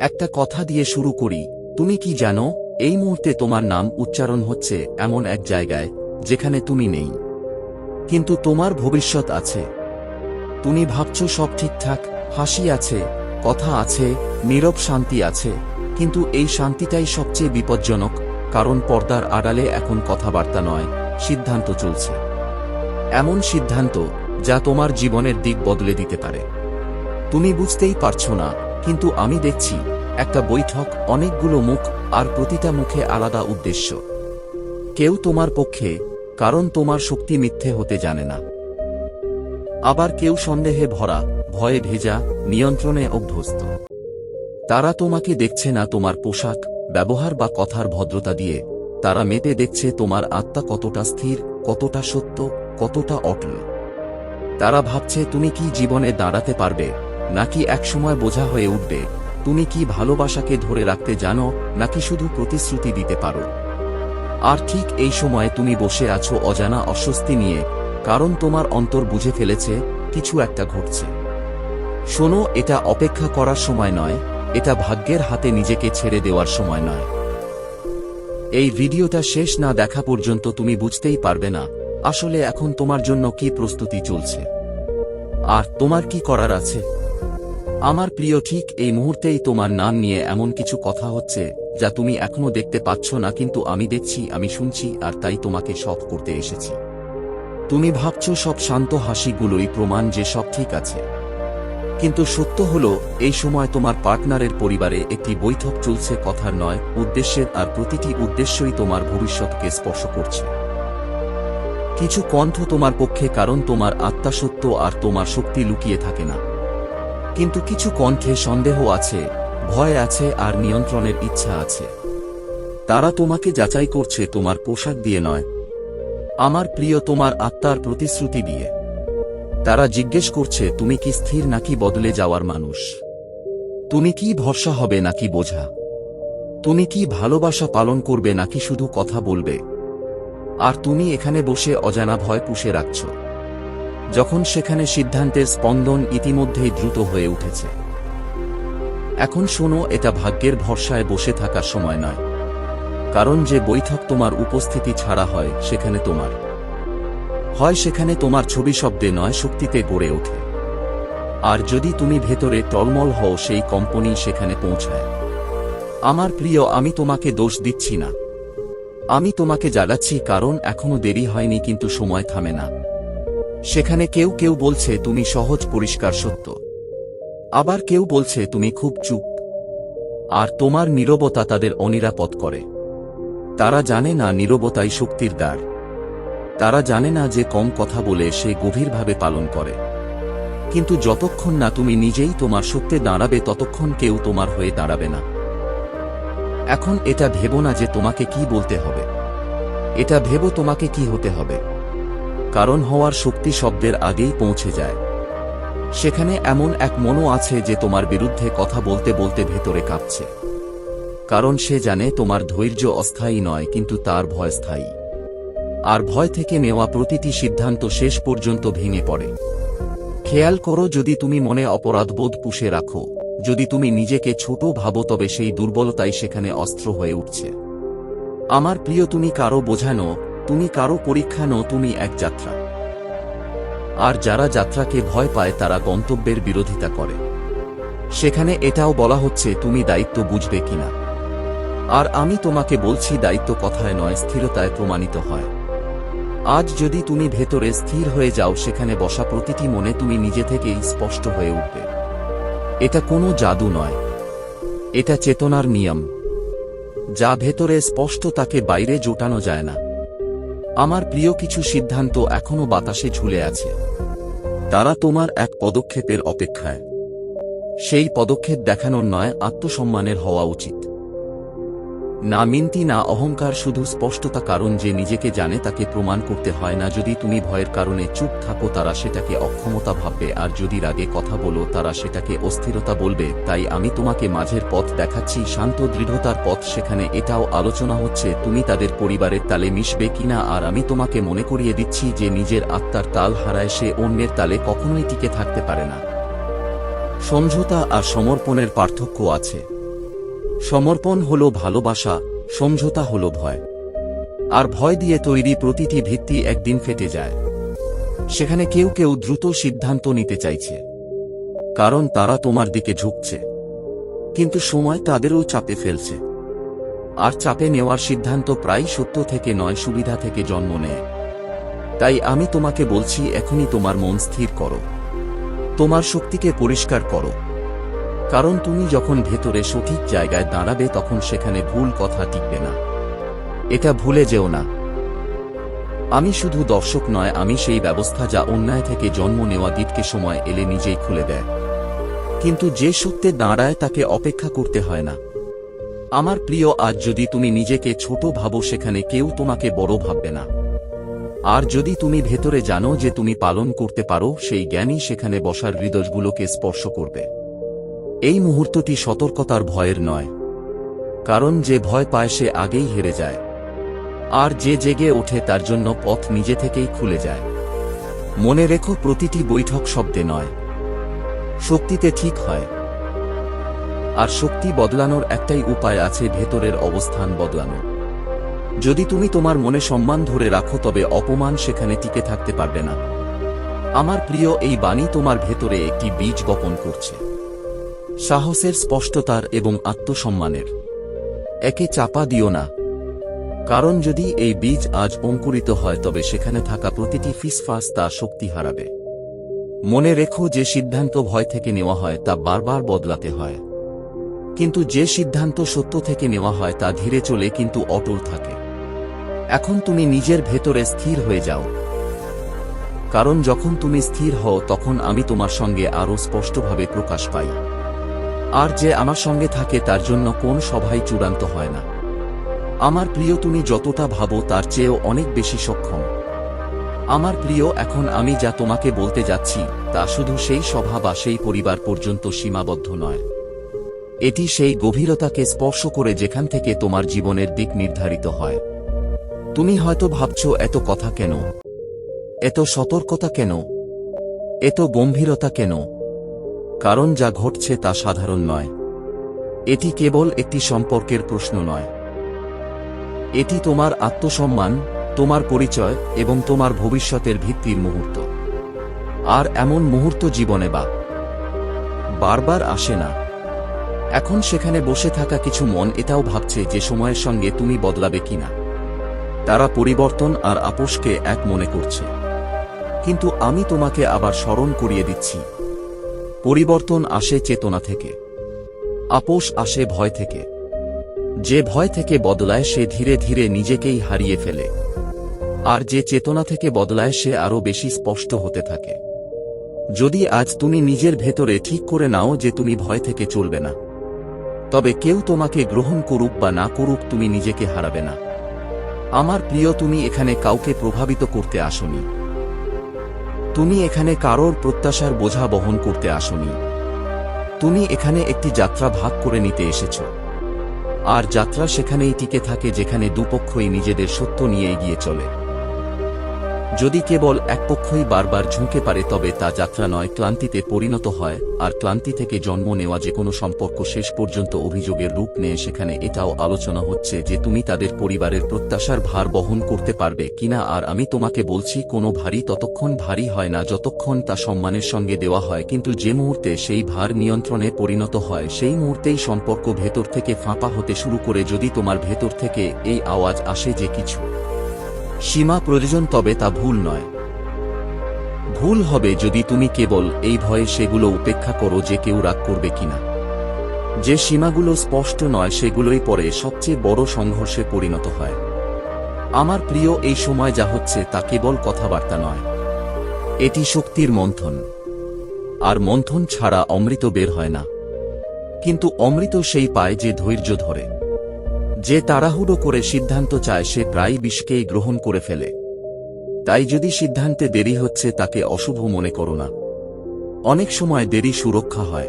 একটা কথা দিয়ে শুরু করি, তুমি কি জানো, এই মুহূর্তে তোমার নাম উচ্চারণ হচ্ছে এমন এক জায়গায়, যেখানে তুমি নেই। কিন্তু তোমার ভবিষ্যৎ আছে। তুমি ভাবছ সব ঠিকঠাক, হাসি আছে, কথা আছে, নীরব শান্তি আছে, কিন্তু এই শান্তিটাই সবচেয়ে বিপজ্জনক, কারণ পর্দার আড়ালে এখন কথাবার্তা নয়, সিদ্ধান্ত চলছে। এমন সিদ্ধান্ত, যা তোমার জীবনের দিক বদলে দিতে পারে। তুমি বুঝতেই পারছ না কিন্তু আমি দেখছি, একটা বৈঠক, অনেকগুলো মুখ, আর প্রতিটা মুখে আলাদা উদ্দেশ্য। কেউ তোমার পক্ষে, কারণ তোমার শক্তি মিথ্যে হতে জানে না। আবার কেউ সন্দেহে ভরা, ভয়ে ভেজা, নিয়ন্ত্রণে অভ্যস্ত। তারা তোমাকে দেখছে না তোমার পোশাক, ব্যবহার বা কথার ভদ্রতা দিয়ে। তারা মেপে দেখছে তোমার আত্মা কতটা স্থির, কতটা সত্য, কতটা অটল। তারা ভাবছে, তুমি কি জীবনে দাঁড়াতে পারবে? নাকি একসময় বোঝা হয়ে উঠবে, তুমি কি ভালোবাসাকে ধরে রাখতে জানো, নাকি শুধু প্রতিশ্রুতি দিতে পারো? আর ঠিক এই সময় তুমি বসে আছো অজানা অস্বস্তি নিয়ে, কারণ তোমার অন্তর বুঝে ফেলেছে, কিছু একটা ঘটছে। শোনো, এটা অপেক্ষা করার সময় নয়, এটা ভাগ্যের হাতে নিজেকে ছেড়ে দেওয়ার সময় নয়। এই ভিডিওটা শেষ না দেখা পর্যন্ত তুমি বুঝতেই পারবে না, আসলে এখন তোমার জন্য কি প্রস্তুতি চলছে। আর তোমার কি করার আছে? আমার প্রিয়, ঠিক এই মুহূর্তেই তোমার নাম নিয়ে এমন কিছু কথা হচ্ছে, যা তুমি এখনও দেখতে পাচ্ছ না, কিন্তু আমি দেখছি, আমি শুনছি, আর তাই তোমাকে সব করতে এসেছি। তুমি ভাবছ সব শান্ত হাসিগুলোই প্রমাণ যে সব ঠিক আছে। কিন্তু সত্য হল, এই সময় তোমার পার্টনারের পরিবারে একটি বৈঠক চলছে কথার নয়, উদ্দেশ্যের, আর প্রতিটি উদ্দেশ্যই তোমার ভবিষ্যৎকে স্পর্শ করছে। কিছু কণ্ঠ তোমার পক্ষে, কারণ তোমার আত্মা সত্য, আর তোমার শক্তি লুকিয়ে থাকে না। কিন্তু কিছু কণ্ঠে সন্দেহ আছে, ভয় আছে আর নিয়ন্ত্রণের ইচ্ছা আছে। তারা তোমাকে যাচাই করছে, তোমার পোশাক দিয়ে নয়। আমার প্রিয়, তোমার আত্মার প্রতিশ্রুতি দিয়ে। তারা জিজ্ঞেস করছে, তুমি কি স্থির নাকি বদলে যাওয়ার মানুষ? তুমি কি ভরসা হবে নাকি বোঝা? তুমি কি ভালোবাসা পালন করবে নাকি শুধু কথা বলবে? আর তুমি এখানে বসে অজানা ভয় পুষে রাখছ। যখন সেখানে সিদ্ধান্তের স্পন্দন ইতিমধ্যেই দ্রুত হয়ে উঠেছে। এখন শোনো, এটা ভাগ্যের ভরসায় বসে থাকার সময় নয়। কারণ যে বৈঠক তোমার উপস্থিতি ছাড়া হয়, সেখানে তোমার। হয় সেখানে তোমার ছবি শব্দে নয়, শক্তিতে গড়ে ওঠে। আর যদি তুমি ভেতরে টলমল হও, সেই কম্পনি সেখানে পৌঁছায়। আমার প্রিয়, আমি তোমাকে দোষ দিচ্ছি না। আমি তোমাকে জ্বালাচ্ছি, কারণ এখনও দেরি হয়নি, কিন্তু সময় থামে না। সেখানে কেউ কেউ বলছে, তুমি সহজ, পরিষ্কার, সত্য। আবার কেউ বলছে, তুমি খুব চুপ। আর তোমার নীরবতা তাদের অনিরাপদ করে। তারা জানে না নীরবতাই শক্তির দ্বার। তারা জানে না যে কম কথা বলে সে গভীরভাবে পালন করে। কিন্তু যতক্ষণ না তুমি নিজেই তোমার সত্যে দাঁড়াবে, ততক্ষণ কেউ তোমার হয়ে দাঁড়াবে না। এখন এটা ভেবো না যে তোমাকে কি বলতে হবে। এটা ভেবো তোমাকে কি হতে হবে। কারণ হওয়ার শক্তি শব্দের আগেই পৌঁছে যায়। সেখানে এমন এক মনও আছে যে তোমার বিরুদ্ধে কথা বলতে বলতে ভেতরে কাঁপছে। কারণ সে জানে তোমার ধৈর্য অস্থায়ী নয়, কিন্তু তার ভয় স্থায়ী। আর ভয় থেকে নেওয়া প্রতিটি সিদ্ধান্ত শেষ পর্যন্ত ভেঙে পড়ে। খেয়াল করো যদি তুমি মনে অপরাধবোধ পুষে রাখো, যদি তুমি নিজেকে ছোট ভাবো তবে সেই দুর্বলতাই সেখানে অস্ত্র হয়ে উঠছে। আমার প্রিয়, তুমি কারও বোঝানো তুমি কারও পরীক্ষা নো তুমি এক যাত্রা। আর যারা যাত্রাকে ভয় পায়, তারা গন্তব্যের বিরোধিতা করে। সেখানে এটাও বলা হচ্ছে, তুমি দায়িত্ব বুঝবে কিনা। আর আমি তোমাকে বলছি, দায়িত্ব কথায় নয়, স্থিরতায় প্রমাণিত হয়। আজ যদি তুমি ভেতরে স্থির হয়ে যাও, সেখানে বসা প্রতিটি মনে তুমি নিজে থেকেই স্পষ্ট হয়ে উঠবে। এটা কোনো জাদু নয়। এটা চেতনার নিয়ম। যা ভেতরে স্পষ্ট তাকে বাইরে জোটানো যায় না। আমার প্রিয় কিছু সিদ্ধান্ত এখনও বাতাসে ঝুলে আছে। তারা তোমার এক পদক্ষেপের অপেক্ষায়। সেই পদক্ষেপ দেখানোর নয়, আত্মসম্মানের হওয়া উচিত। না মিনতি না অহংকার শুধু স্পষ্টতা কারণ যে নিজেকে জানে তাকে প্রমাণ করতে হয় না। যদি তুমি ভয়ের কারণে চুপ থাকো তারা সেটাকে অক্ষমতা ভাববে, আর যদি রাগে কথা বলো তারা সেটাকে অস্থিরতা বলবে। তাই আমি তোমাকে মাঝের পথ দেখাচ্ছি, শান্ত দৃঢ়তার পথ সেখানে। এটাও আলোচনা হচ্ছে, তুমি তাদের পরিবারের তালে মিশবে কিনা? আর আমি তোমাকে মনে করিয়ে দিচ্ছি যে নিজের আত্মার তাল হারায় সে অন্যের তালে কখনোই টিকে থাকতে পারে না। সমঝোতা আর সমর্পণের পার্থক্য আছে। সমর্পণ হলো ভালোবাসা, সমঝোতা হলো ভয়। আর ভয় দিয়ে তৈরি প্রতিটি ভিত্তি একদিন ফেটে যায়। সেখানে কেউ কেউ দ্রুত সিদ্ধান্ত নিতে চাইছে। কারণ তারা তোমার দিকে ঝুঁকছে। কিন্তু সময় তাদেরও চাপে ফেলছে। আর চাপে নেওয়ার সিদ্ধান্ত প্রায় সত্য থেকে নয় সুবিধা থেকে জন্ম নেয়। তাই আমি তোমাকে বলছি, এখনই তোমার মন স্থির করো। তোমার শক্তিকে পরিষ্কার করো। কারণ তুমি যখন ভেতরে সঠিক জায়গায় দাঁড়াবে তখন সেখানে ভুল কথা টিকবে না। এটা ভুলে যেও না। আমি শুধু দর্শক নয়, আমি সেই ব্যবস্থা যা অন্যায় থেকে জন্ম নেওয়া দ্বীপকে সময় এলে নিজেই খুলে দেয়। কিন্তু যে সত্যে দাঁড়ায় তাকে অপেক্ষা করতে হয় না। আমার প্রিয়, আজ যদি তুমি নিজেকে ছোট ভাবো, সেখানে কেউ তোমাকে বড় ভাববে না। আর যদি তুমি ভেতরে জানো যে তুমি পালন করতে পারো, সেই জ্ঞানই সেখানে বসার হৃদয়গুলোকে স্পর্শ করবে। এই মুহূর্তটি সতর্কতার ভয়ের নয়। কারণ যে ভয় পায় সে আগেই হেরে যায়। আর যে জেগে ওঠে তার জন্য পথ নিজে থেকেই খুলে যায়। মনে রেখো প্রতিটি বৈঠক শব্দে নয়। শক্তিতে ঠিক হয়। আর শক্তি বদলানোর একটাই উপায় আছে ভেতরের অবস্থান বদলানো। যদি তুমি তোমার মনে সম্মান ধরে রাখো তবে অপমান সেখানে টিকে থাকতে পারবে না। আমার প্রিয়, এই বাণী তোমার ভেতরে একটি বীজ বপন করছে। সাহসের স্পষ্টতার এবং আত্মসম্মানের। একে চাপা দিও না। কারণ যদি এই বীজ আজ অঙ্কুরিত হয়, তবে সেখানে থাকা প্রতিটি ফিসফাস তা শক্তি হারাবে। মনে রেখো যে সিদ্ধান্ত ভয় থেকে নেওয়া হয়, তা বারবার বদলাতে হয়। কিন্তু যে সিদ্ধান্ত সত্য থেকে নেওয়া হয়, তা ধীরে চলে কিন্তু অটল থাকে। এখন তুমি নিজের ভেতরে স্থির হয়ে যাও। কারণ যখন তুমি স্থির হও, তখন আমি তোমার সঙ্গে আরও স্পষ্টভাবে প্রকাশ পাই। আর যে আমার সঙ্গে থাকে তার জন্য কোন সভাই চূড়ান্ত হয় না। আমার প্রিয় তুমি যতটা ভাবো তার চেয়েও অনেক বেশি সক্ষম। আমার প্রিয়, এখন আমি যা তোমাকে বলতে যাচ্ছি, তা শুধু সেই সভা বা সেই পরিবার পর্যন্ত সীমাবদ্ধ নয়। এটি সেই গভীরতাকে স্পর্শ করে যেখান থেকে তোমার জীবনের দিক নির্ধারিত হয়। তুমি হয়তো ভাবছ, এত কথা কেন? এত সতর্কতা কেন? এত গম্ভীরতা কেন? কারণ যা ঘটছে তা সাধারণ নয়। এটি কেবল একটি সম্পর্কের প্রশ্ন নয়। এটি তোমার আত্মসম্মান, তোমার পরিচয় এবং তোমার ভবিষ্যতের ভিত্তির মুহূর্ত। আর এমন মুহূর্ত জীবনে বা। বারবার আসে না। এখন সেখানে বসে থাকা কিছু মন এটাও ভাবছে যে সময়ের সঙ্গে তুমি বদলাবে কিনা। তারা পরিবর্তন আর আপোষকে এক মনে করছে। কিন্তু আমি তোমাকে আবার স্মরণ করিয়ে দিচ্ছি। পরিবর্তন আসে চেতনা থেকে। আপোষ আসে ভয় থেকে। যে ভয় থেকে বদলায় সে ধীরে ধীরে নিজেকেই হারিয়ে ফেলে। আর যে চেতনা থেকে বদলায় সে আরও বেশি স্পষ্ট হতে থাকে। যদি আজ তুমি নিজের ভেতরে ঠিক করে নাও যে তুমি ভয় থেকে চলবে না, তবে কেউ তোমাকে গ্রহণ করুক বা না করুক তুমি নিজেকে হারাবে না। আমার প্রিয়, তুমি এখানে কাউকে প্রভাবিত করতে আসনি। তুমি এখানে কারোর প্রত্যাশার বোঝা বহন করতে আসনি। তুমি এখানে একটি যাত্রা ভাগ করে নিতে এসেছ। আর যাত্রা সেখানেই টিকে থাকে যেখানে দুপক্ষই নিজেদের সত্য নিয়ে এগিয়ে চলে। যদি কেবল এক পক্ষই বারবার ঝুঁকে পারে তবে তা যাত্রা নয়, ক্লান্তিতে পরিণত হয়, আর ক্লান্তি থেকে জন্ম নেওয়া যে কোনো সম্পর্ক শেষ পর্যন্ত অভিযোগের রূপ নেয় সেখানে এটাও আলোচনা হচ্ছে যে তুমি তাদের পরিবারের প্রত্যাশার ভার বহন করতে পারবে কিনা, আর আমি তোমাকে বলছি কোনো ভারী ততক্ষণ ভারী হয় না, যতক্ষণ তা সম্মানের সঙ্গে দেওয়া হয়, কিন্তু যে মুহূর্তে সেই ভার নিয়ন্ত্রণে পরিণত হয়, সেই মুহূর্তেই সম্পর্ক ভেতর থেকে ফাঁপা হতে শুরু করে যদি তোমার ভেতর থেকে এই আওয়াজ আসে যে কিছু। সীমা প্রয়োজন তবে তা ভুল নয়। ভুল হবে যদি তুমি কেবল এই ভয়ে সেগুলো উপেক্ষা করো যে কেউ রাগ করবে কিনা। যে সীমাগুলো স্পষ্ট নয় সেগুলোই পরে সবচেয়ে বড় সংঘর্ষে পরিণত হয়। আমার প্রিয়, এই সময় যা হচ্ছে তা কেবল কথাবার্তা নয়। এটি শক্তির মন্থন। আর মন্থন ছাড়া অমৃত বের হয় না। কিন্তু অমৃত সেই পায় যে ধৈর্য ধরে। যে তাড়াহুড়ো করে সিদ্ধান্ত চায় সে প্রায় বিষকেই গ্রহণ করে ফেলে। তাই যদি সিদ্ধান্তে দেরি হচ্ছে তাকে অশুভ মনে করো না। অনেক সময় দেরি সুরক্ষা হয়।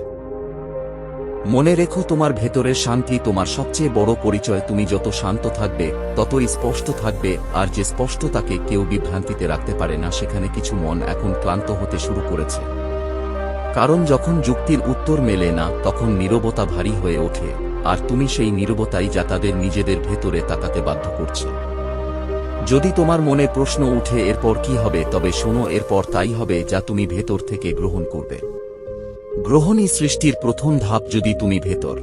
মনে রেখো তোমার ভেতরের শান্তি তোমার সবচেয়ে বড় পরিচয়, তুমি যত শান্ত থাকবে, ততই স্পষ্ট থাকবে, আর যে স্পষ্ট তাকে কেউ বিভ্রান্তিতে রাখতে পারে না, সেখানে কিছু মন এখন ক্লান্ত হতে শুরু করেছে। কারণ যখন যুক্তির উত্তর মেলে না, তখন নীরবতা ভারী হয়ে ওঠে। আর তুমি সেই নীরবতাই যা তাদের নিজেদের ভেতরে তাকাতে বাধ্য করছে। যদি তোমার মনে প্রশ্ন উঠে এরপর কি হবে, তবে শোনো, এরপর তাই হবে যা তুমি ভেতর থেকে গ্রহণ করবে। গ্রহণই সৃষ্টির প্রথম ধাপ যদি তুমি ভেতর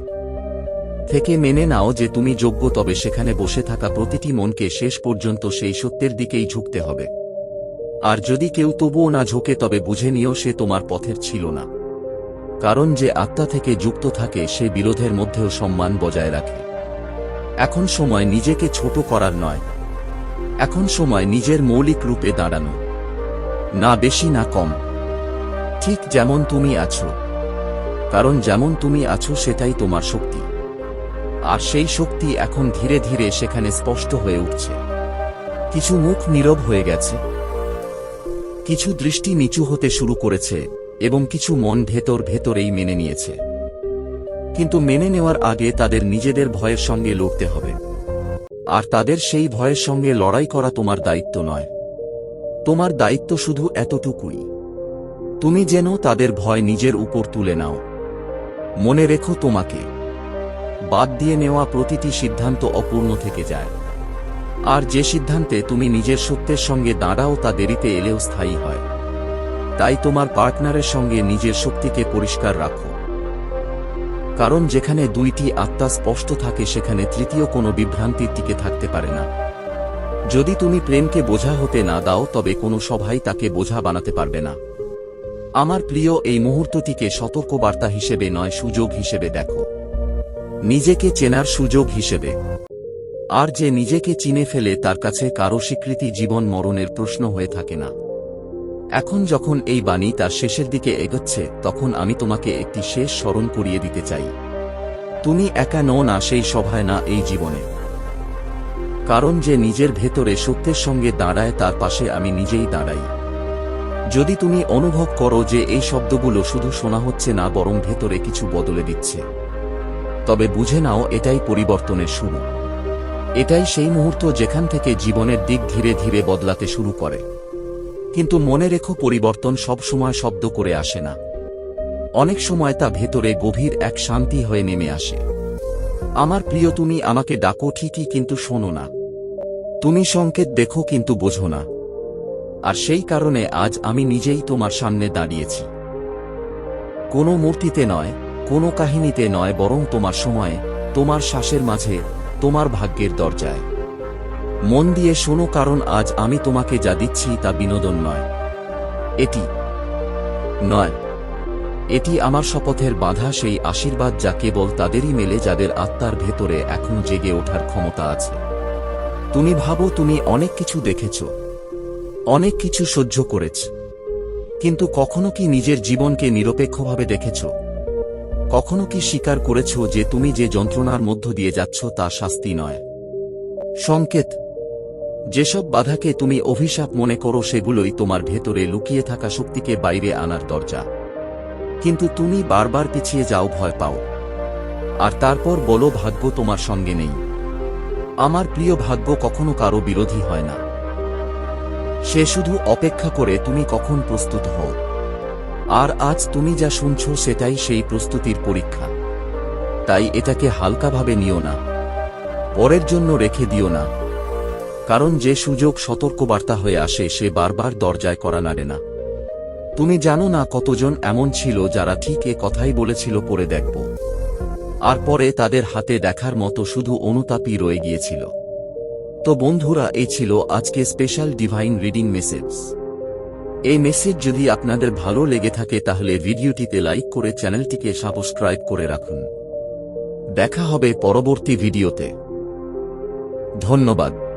থেকে মেনে নাও যে তুমি যোগ্য, তবে সেখানে বসে থাকা প্রতিটি মনকে শেষ পর্যন্ত সেই সত্যের দিকেই ঝুঁকতে হবে। আর যদি কেউ তবুও না ঝোঁকে, তবে বুঝে নিও সে তোমার পথের ছিল না। কারণ যে আত্মা থেকে যুক্ত থাকে সে বিরোধের মধ্যেও সম্মান বজায় রাখে। এখন সময় নিজেকে ছোট করার নয়। এখন সময় নিজের মৌলিক রূপে দাঁড়ানো। না বেশি, না কম। ঠিক যেমন তুমি আছো। কারণ যেমন তুমি আছো সেটাই তোমার শক্তি। আর সেই শক্তি এখন ধীরে ধীরে সেখানে স্পষ্ট হয়ে উঠছে। কিছু মুখ নীরব হয়ে গেছে। কিছু দৃষ্টি নিচু হতে শুরু করেছে। এবং কিছু মন ভেতর ভেতরেই মেনে নিয়েছে। কিন্তু মেনে নেওয়ার আগে তাদের নিজেদের ভয়ের সঙ্গে লড়তে হবে। আর তাদের সেই ভয়ের সঙ্গে লড়াই করা তোমার দায়িত্ব নয়। তোমার দায়িত্ব শুধু এতটুকুই। তুমি যেন তাদের ভয় নিজের উপর তুলে নাও। মনে রেখো তোমাকে। বাদ দিয়ে নেওয়া প্রতিটি সিদ্ধান্ত অপূর্ণ থেকে যায়। আর যে সিদ্ধান্তে তুমি নিজের সত্যের সঙ্গে দাঁড়াও তা দেরিতে এলেও স্থায়ী হয়। তাই তোমার পার্টনারের সঙ্গে নিজের শক্তিকে পরিষ্কার রাখো। কারণ যেখানে দুইটি আত্মা স্পষ্ট থাকে, সেখানে তৃতীয় কোনো বিভ্রান্তির টিকে থাকতে পারে না। যদি তুমি প্রেমকে বোঝা হতে না দাও, তবে কোনো সভাই তাকে বোঝা বানাতে পারবে না। আমার প্রিয়, এই মুহূর্তটিকে সতর্কবার্তা হিসেবে নয়, সুযোগ হিসেবে দেখো। নিজেকে চেনার সুযোগ হিসেবে। আর যে নিজেকে চিনে ফেলে, তার কাছে কারও স্বীকৃতি জীবন মরণের প্রশ্ন হয়ে থাকে না। এখন যখন এই বাণী তার শেষের দিকে এগোচ্ছে, তখন আমি তোমাকে একটি শেষ স্মরণ করিয়ে দিতে চাই। তুমি একা নও না সেই সভায় না এই জীবনে। কারণ যে নিজের ভেতরে সত্যের সঙ্গে দাঁড়ায়, তার পাশে আমি নিজেই দাঁড়াই। যদি তুমি অনুভব করো যে এই শব্দগুলো শুধু শোনা হচ্ছে না, বরং ভেতরে কিছু বদলে দিচ্ছে। তবে বুঝে নাও, এটাই পরিবর্তনের শুরু। এটাই সেই মুহূর্ত যেখান থেকে জীবনের দিক ধীরে ধীরে বদলাতে শুরু করে। কিন্তু মনে রেখো পরিবর্তন সব সময় শব্দ করে আসে না। অনেক সময় তা ভেতরে গভীর এক শান্তি হয়ে নেমে আসে। আমার প্রিয়, তুমি আমাকে ডাকো ঠিকই কিন্তু শোনো না। তুমি সংকেত দেখো কিন্তু বোঝো না। আর সেই কারণে আজ আমি নিজেই তোমার সামনে দাঁড়িয়েছি। কোনো মূর্তিতে নয়, কোনো কাহিনীতে নয়, বরং তোমার সময়ে, তোমার শ্বাসের মাঝে, তোমার ভাগ্যের দরজায়। মন দিয়ে শোনো কারণ আজ আমি তোমাকে যা দিচ্ছি তা বিনোদন নয়। এটি নয়। এটি আমার শপথের বাধা, সেই আশীর্বাদ যা কেবল তাদেরই মেলে, যাদের আত্মার ভেতরে এখন জেগে ওঠার ক্ষমতা আছে। তুমি ভাবো, তুমি অনেক কিছু দেখেছ, অনেক কিছু সহ্য করেছ, কিন্তু কখনো কি নিজের জীবনকে নিরপেক্ষভাবে দেখেছ? কখনো কি স্বীকার করেছ যে তুমি যে যন্ত্রণার মধ্য দিয়ে যাচ্ছ তা শাস্তি নয়? সংকেত যেসব বাধাকে তুমি অভিশাপ মনে করো সেগুলোই তোমার ভেতরে লুকিয়ে থাকা শক্তিকে বাইরে আনার দরজা। কিন্তু তুমি বারবার পিছিয়ে যাও, ভয় পাও। আর তারপর বলো, ভাগ্য তোমার সঙ্গে নেই। আমার প্রিয় ভাগ্য কখনো কারও বিরোধী হয় না। সে শুধু অপেক্ষা করে তুমি কখন প্রস্তুত হও। আর আজ তুমি যা শুনছ সেটাই সেই প্রস্তুতির পরীক্ষা। তাই এটাকে হালকাভাবে নিও না। পরের জন্য রেখে দিও না। কারণ যে সুযোগ সতর্কবার্তা হয়ে আসে সে বারবার দরজায় করা নাড়ে না। তুমি জানো না কতজন এমন ছিল যারা ঠিক এ কথাই বলেছিল পরে দেখব। আর পরে তাদের হাতে দেখার মতো শুধু অনুতাপই রয়ে গিয়েছিল। তো বন্ধুরা, এ ছিল আজকে স্পেশাল ডিভাইন রিডিং মেসেজ এই মেসেজ যদি আপনাদের ভালো লেগে থাকে, তাহলে ভিডিওটিতে লাইক করে চ্যানেলটিকে সাবস্ক্রাইব করে রাখুন। দেখা হবে পরবর্তী ভিডিওতে। ধন্যবাদ।